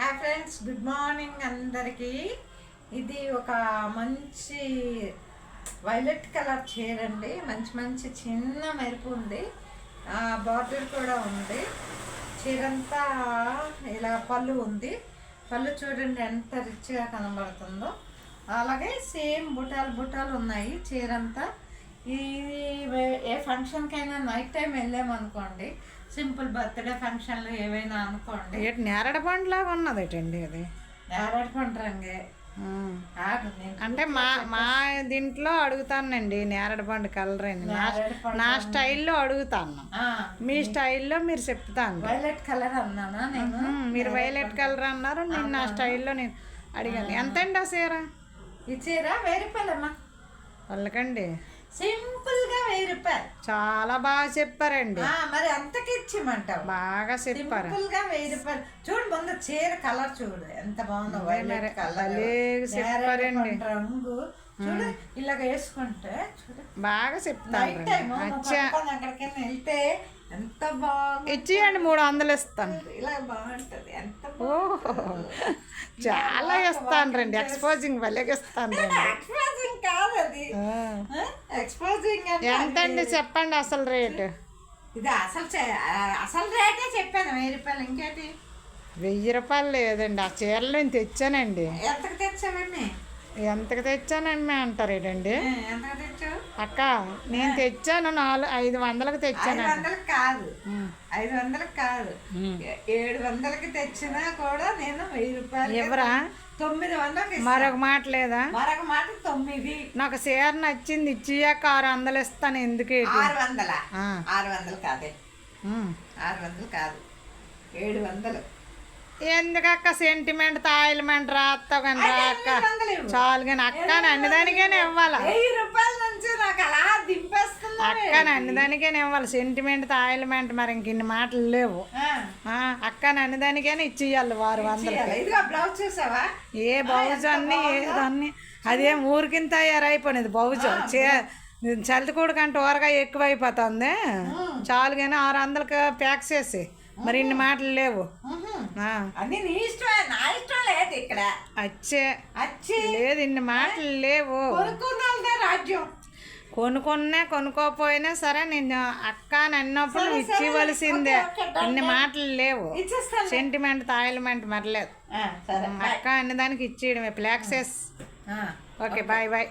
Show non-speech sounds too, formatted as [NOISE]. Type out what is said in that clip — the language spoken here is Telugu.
హాయ్ ఫ్రెండ్స్ గుడ్ మార్నింగ్ అందరికీ. ఇది ఒక మంచి వైలెట్ కలర్ చీర అండి. మంచి మంచి చిన్న మెరుపు ఉంది. బార్డర్ కూడా ఉంది. చీరంతా ఇలా పళ్ళు ఉంది. పళ్ళు చూడండి ఎంత రిచ్గా కనబడుతుందో. అలాగే సేమ్ బుటాలు బుటాలు ఉన్నాయి చీరంతా. ఈ ఏ ఫంక్షన్కైనా నైట్ టైం వెళ్ళామనుకోండి సింపుల్ బర్త్డే ఫంక్షన్లు ఏవైనా అనుకోండి. నేరడ పండులాగా ఉన్నది ఏంటండి అది నేరేడు పండు రంగే అంటే మా మా దీంట్లో అడుగుతానండి నేరడ పండు కలర్ అండి నా స్టైల్లో అడుగుతాను. మీ స్టైల్లో మీరు చెప్తాను. వైలెట్ కలర్ అన్నానా నేను? మీరు వైలెట్ కలర్ అన్నారు నేను నా స్టైల్లో నేను అడిగాను. ఎంతండి ఆ చీర? ఈ చీర వెయ్యి రూపాయలమ్మా వాళ్ళకండి సింపుల్గా వెయ్యి రూపాయలు చాలా బాగా చెప్పారండి. మరి అంతకి ఇచ్చిమంటావు బాగా చెప్పారు. సింపుల్గా వెయ్యి రూపాయలు చూడు ముందు చీర కలర్ చూడు ఎంత బాగుందో వైలెట్ కలర్. చెప్పారండి. రంగు. చూడు ఇలాగ వేసుకుంటే చూడు. బాగా చెప్తాను నైట్ టైం అక్కడికి వెళ్తే ఎంత బాగుంది ఇచ్చేయండి మూడు వందలు ఇస్తాను. ఇలా బాగుంటది. ఎంత ఓ చాలా ఇస్తాను రండి. ఎక్స్పోజింగ్ భలేగా ఇస్తాను రండి [LAUGHS] ఎక్స్పోజింగ్ కాదు అది ఆ. ఎక్స్పోజింగ్ అంటే ఎంతండి చెప్పండి అసలు రేటు? ఇది అసలు అసలు రేటే చెప్పాను వెయ్యి రూపాయలు ఇంకేటి? వెయ్యి రూపాయలు లేదండి ఆ చీరలు నేను తెచ్చానండి. ఎంతకు తెచ్చావన్నీ? ఎంతకు తెచ్చానండి అంటారు ఏంటండి అక్క నేను తెచ్చాను నాలుగు ఐదు వందలకు తెచ్చాను వందలకు కాదు. ఐదు వందలకు కాదు. ఏడు వందలకి తెచ్చినా కూడా నేను వెయ్యి రూపాయలు ఎవరా? తొమ్మిది వందలకి. మరొక మాట లేదా? మరొక మాట తొమ్మిది. నాకు చీర నచ్చింది ఇచ్చియాక ఆరు వందలు ఇస్తాను ఎందుకు ఆరు వందల. ఆరు వందలు కాదే. ఆరు వందలు కాదు. ఏడు వందలు. ఎందుకక్క సెంటిమెంట్ తాయిల్మెంట్ రాస్తావు కానీ రాక్క. చాలు కానీ అక్క అన్నదానికేనే ఇవ్వాలా? అక్క అన్నదానికేనే ఇవ్వాలి. సెంటిమెంట్ తాయిల్మెంట్ మరి ఇంక ఇన్ని మాటలు లేవు. అక్క అన్నదానికైనా ఇచ్చేయాలి వారు వందలు ఏ బౌజ్ అన్ని ఏదన్ని అదేం ఊరికింత తయారైపోయినది బౌజ్ చే చలితకూడు కంటే ఊరగా ఎక్కువైపోతుంది. చాలు కానీ ఆరు వందలకి ప్యాక్ చేసి మరి ఇన్ని మాటలు లేవు. అన్ని నీ ఇష్టమే నా ఇష్టం లేదు ఇక్కడ? అచ్చే. వచ్చి లేదు ఇన్ని మాటలు లేవు. కొనుక్కున్నదే రాజ్యం? కొనుక్కున్నా కొనుక్కోపోయినా సరే నేను అక్క అన్నప్పుడు నువ్వు ఇచ్చివలసిందే. ఇన్ని మాటలు లేవు. సెంటిమెంట్ తాయిల్మెంట్ మరలేదు. అక్క అన్నదానికి ఇచ్చేయడమే. ప్లాక్సెస్ ఓకే. Bye bye.